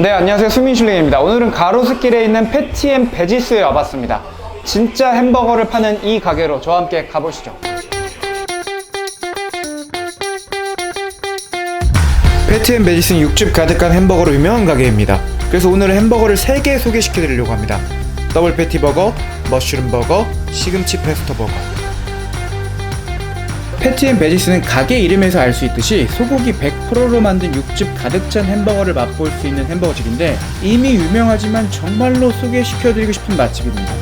네, 안녕하세요. 수민슐랭입니다. 오늘은 가로수길에 있는 패티앤 베지스에 와봤습니다. 진짜 햄버거를 파는 이 가게로 저와 함께 가보시죠. 패티앤 베지스는 육즙 가득한 햄버거로 유명한 가게입니다. 그래서 오늘은 햄버거를 3개 소개시켜 드리려고 합니다. 더블 패티 버거, 머쉬룸 버거, 시금치 페스토 버거. 패티앤 베지스는 가게 이름에서 알 수 있듯이 소고기 100%로 만든 육즙 가득 찬 햄버거를 맛볼 수 있는 햄버거집인데 이미 유명하지만 정말로 소개시켜드리고 싶은 맛집입니다.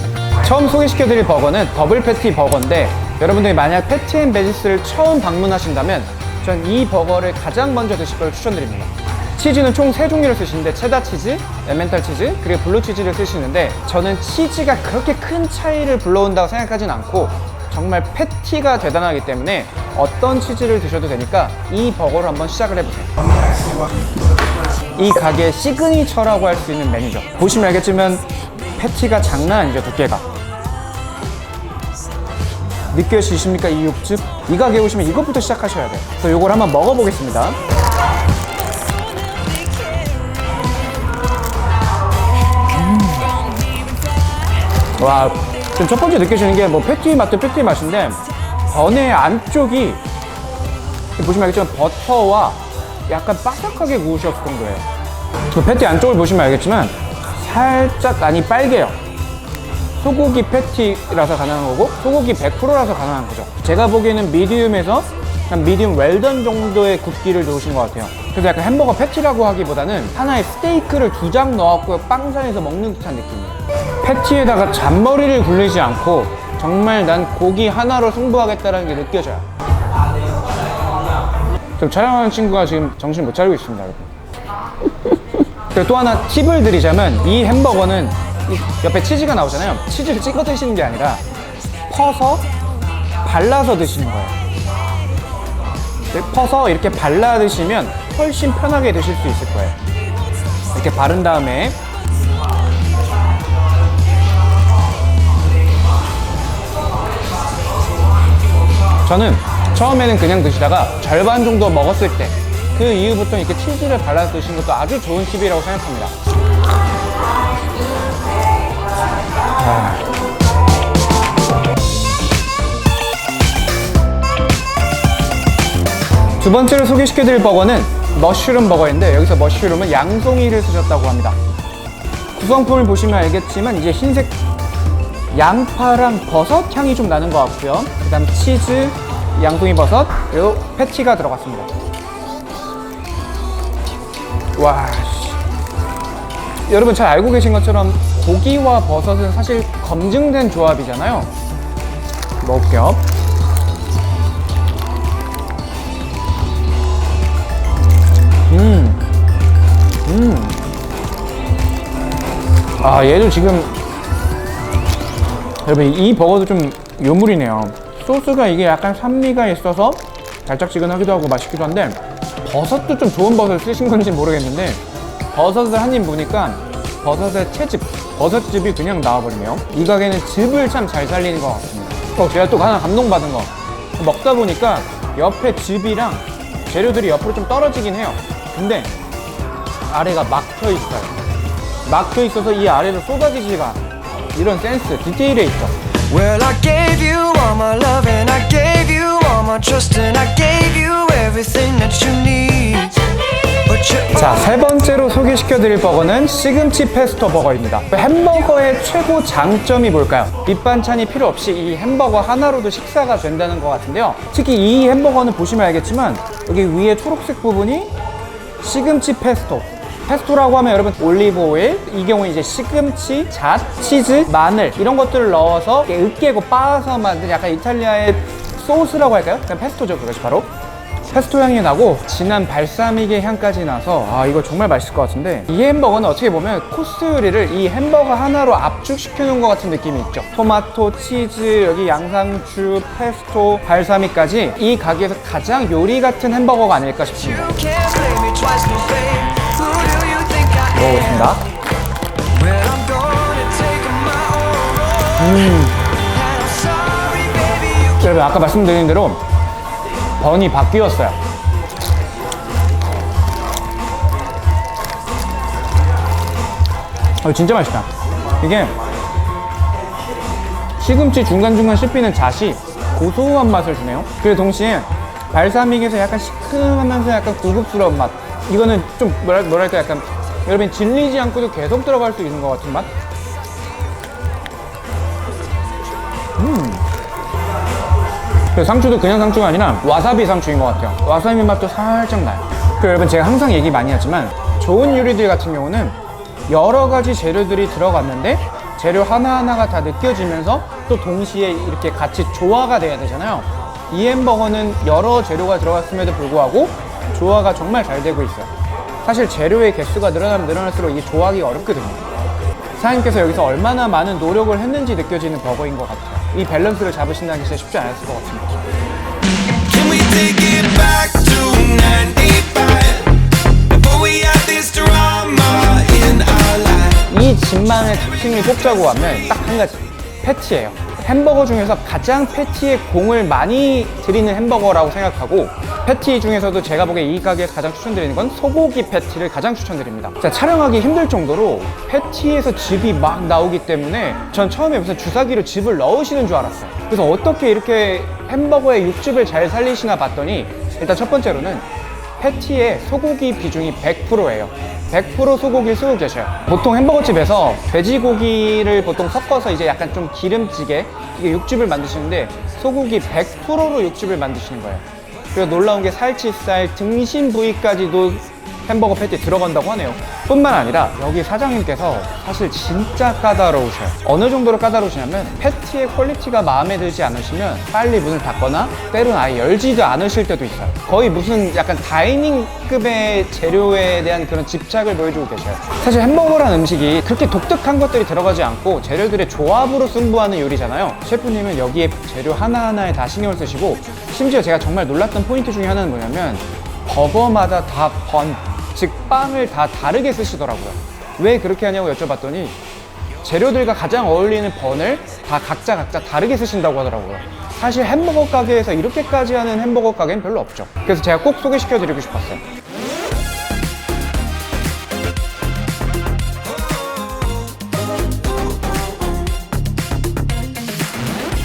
처음 소개시켜드릴 버거는 더블 패티 버거인데 여러분들이 만약 패티앤 베지스를 처음 방문하신다면 전 이 버거를 가장 먼저 드실 걸 추천드립니다. 치즈는 총세 종류를 쓰시는데 체다 치즈, 에멘탈 치즈, 그리고 블루 치즈를 쓰시는데 저는 치즈가 그렇게 큰 차이를 불러온다고 생각하진 않고 정말 패티가 대단하기 때문에 어떤 치즈를 드셔도 되니까 이 버거로 한번 시작을 해보세요. 이 가게의 시그니처라고 할 수 있는 메뉴죠. 보시면 알겠지만 패티가 장난 아니죠, 두께가. 느껴지십니까, 이 육즙? 이 가게에 오시면 이것부터 시작하셔야 돼요. 그래서 이걸 한번 먹어보겠습니다. 와, 지금 첫 번째 느껴지는 게 뭐 패티 맛도 패티 맛인데 번의 안쪽이 보시면 알겠지만 버터와 약간 바삭하게 구우셨던 거예요. 그 패티 안쪽을 보시면 알겠지만 살짝 많이 빨개요. 소고기 패티라서 가능한 거고 소고기 100%라서 가능한 거죠. 제가 보기에는 미디움에서 한 미디움 웰던 정도의 굽기를 넣으신 것 같아요. 그래서 약간 햄버거 패티라고 하기보다는 하나의 스테이크를 두 장 넣었고 빵상에서 먹는 듯한 느낌이에요. 패티에다가 잔머리를 굴리지 않고 정말 난 고기 하나로 승부하겠다는 게 느껴져요. 지금 촬영하는 친구가 지금 정신 못 차리고 있습니다, 여러분. 그리고 또 하나 팁을 드리자면 이 햄버거는 이 옆에 치즈가 나오잖아요. 치즈를 찍어 드시는 게 아니라 퍼서 발라서 드시는 거예요. 이렇게 퍼서 이렇게 발라 드시면 훨씬 편하게 드실 수 있을 거예요. 이렇게 바른 다음에 저는 처음에는 그냥 드시다가 절반 정도 먹었을 때 그 이후부터 이렇게 치즈를 발라서 드시는 것도 아주 좋은 팁이라고 생각합니다. 두 번째로 소개시켜드릴 버거는 머쉬룸 버거인데 여기서 머쉬룸은 양송이를 쓰셨다고 합니다. 구성품을 보시면 알겠지만 이제 흰색 양파랑 버섯 향이 좀 나는 것 같고요. 그 다음 치즈, 양송이 버섯, 그리고 패티가 들어갔습니다. 와, 씨. 여러분 잘 알고 계신 것처럼 고기와 버섯은 사실 검증된 조합이잖아요. 먹을게요. 음. 아, 얘도 지금 여러분 이 버거도 좀 요물이네요. 소스가 이게 약간 산미가 있어서 달짝지근하기도 하고 맛있기도 한데 버섯도 좀 좋은 버섯 쓰신 건지 모르겠는데 버섯을 한 입 보니까 버섯의 채즙 버섯즙이 그냥 나와버리네요. 이 가게는 즙을 참 잘 살리는 것 같습니다. 또 제가 또 하나 감동받은 거. 먹다 보니까 옆에 즙이랑 재료들이 옆으로 좀 떨어지긴 해요. 근데 아래가 막혀 있어요 막혀 있어서 이 아래로 쏟아지지가 않아요 이런 센스, 디테일에 있죠. Well, I gave you all my love and I gave you all my trust and I gave you everything that you need. But you 자, 세 번째로 소개시켜 드릴 버거는 시금치 페스토 버거입니다. 햄버거의 최고 장점이 뭘까요? 밑반찬이 필요 없이 이 햄버거 하나로도 식사가 된다는 것 같은데요. 특히 이 햄버거는 보시면 알겠지만 여기 위에 초록색 부분이 시금치 페스토. 페스토라고 하면 여러분 올리브 오일, 이 경우에 이제 시금치, 잣, 치즈, 마늘 이런 것들을 넣어서 으깨고 빻아서 만든 약간 이탈리아의 소스라고 할까요? 그냥 페스토죠, 그것이 바로. 페스토 향이 나고 진한 발사믹의 향까지 나서 아 이거 정말 맛있을 것 같은데 이 햄버거는 어떻게 보면 코스 요리를 이 햄버거 하나로 압축시켜 놓은 것 같은 느낌이 있죠 토마토, 치즈, 여기 양상추, 페스토, 발사믹까지 이 가게에서 가장 요리 같은 햄버거가 아닐까 싶습니다 먹어보겠습니다 you 여러분 아까 말씀드린 대로 번이 바뀌었어요 어, 진짜 맛있다. 이게 시금치 중간중간 씹히는 잣이 고소한 맛을 주네요. 그리고 동시에 발사믹에서 약간 시큼하면서 약간 고급스러운 맛. 이거는 좀 뭐랄, 뭐랄까 약간 여러분 질리지 않고도 계속 들어갈 수 있는 것 같은 맛. 그 상추도 그냥 상추가 아니라 와사비 상추인 것 같아요. 와사비 맛도 살짝 나요. 그 여러분 제가 항상 얘기 많이 하지만 좋은 요리들 같은 경우는 여러 가지 재료들이 들어갔는데 재료 하나하나가 다 느껴지면서 또 동시에 이렇게 같이 조화가 돼야 되잖아요. 이 햄버거는 여러 재료가 들어갔음에도 불구하고 조화가 정말 잘 되고 있어요. 사실 재료의 개수가 늘어나면 늘어날수록 이게 조화하기 어렵거든요. 사장님께서 여기서 얼마나 많은 노력을 했는지 느껴지는 버거인 것 같아요. 이 밸런스를 잡으신다는 게 진짜 쉽지 않았을 것 같습니다. Can we take it back to 95? Before we had this drama in our life. 이 집만의 특징을 꼽자고 하면 딱 한 가지 패티예요 햄버거 중에서 가장 패티에 공을 많이 들이는 햄버거라고 생각하고 패티 중에서도 제가 보기에 이 가게에서 가장 추천드리는 건 소고기 패티를 가장 추천드립니다. 자, 촬영하기 힘들 정도로 패티에서 즙이 막 나오기 때문에 전 처음에 무슨 주사기로 즙을 넣으시는 줄 알았어요. 그래서 어떻게 이렇게 햄버거의 육즙을 잘 살리시나 봤더니 일단 첫 번째로는 패티의 소고기 비중이 100%예요. 100% 소고기를 쓰고 계셔요. 보통 햄버거집에서 돼지고기를 보통 섞어서 이제 약간 좀 기름지게 육즙을 만드시는데 소고기 100%로 육즙을 만드시는 거예요. 그리고 놀라운 게 살치살, 등심 부위까지도 햄버거 패티 들어간다고 하네요. 뿐만 아니라 여기 사장님께서 사실 진짜 까다로우셔요. 어느 정도로 까다로우시냐면 패티의 퀄리티가 마음에 들지 않으시면 빨리 문을 닫거나 때로는 아예 열지도 않으실 때도 있어요. 거의 무슨 약간 다이닝급의 재료에 대한 그런 집착을 보여주고 계셔요. 사실 햄버거란 음식이 그렇게 독특한 것들이 들어가지 않고 재료들의 조합으로 승부하는 요리잖아요. 셰프님은 여기에 재료 하나하나에 다 신경을 쓰시고 심지어 제가 정말 놀랐던 포인트 중에 하나는 뭐냐면 버거마다 다 번, 즉 빵을 다 다르게 쓰시더라고요. 왜 그렇게 하냐고 여쭤봤더니 재료들과 가장 어울리는 번을 다 각자 각자 다르게 쓰신다고 하더라고요. 사실 햄버거 가게에서 이렇게까지 하는 햄버거 가게는 별로 없죠. 그래서 제가 꼭 소개시켜 드리고 싶었어요.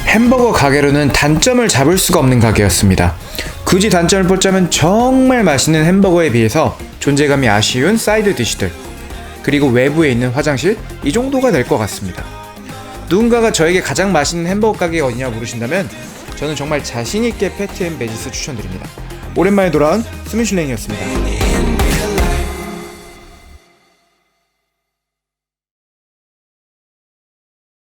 햄버거 가게로는 단점을 잡을 수가 없는 가게였습니다. 굳이 단점을 뽑자면 정말 맛있는 햄버거에 비해서 존재감이 아쉬운 사이드 디시들 그리고 외부에 있는 화장실 이 정도가 될 것 같습니다. 누군가가 저에게 가장 맛있는 햄버거 가게가 어디냐 물으신다면 저는 정말 자신있게 패티앤 베지스 추천드립니다. 오랜만에 돌아온 스미슐랭이었습니다.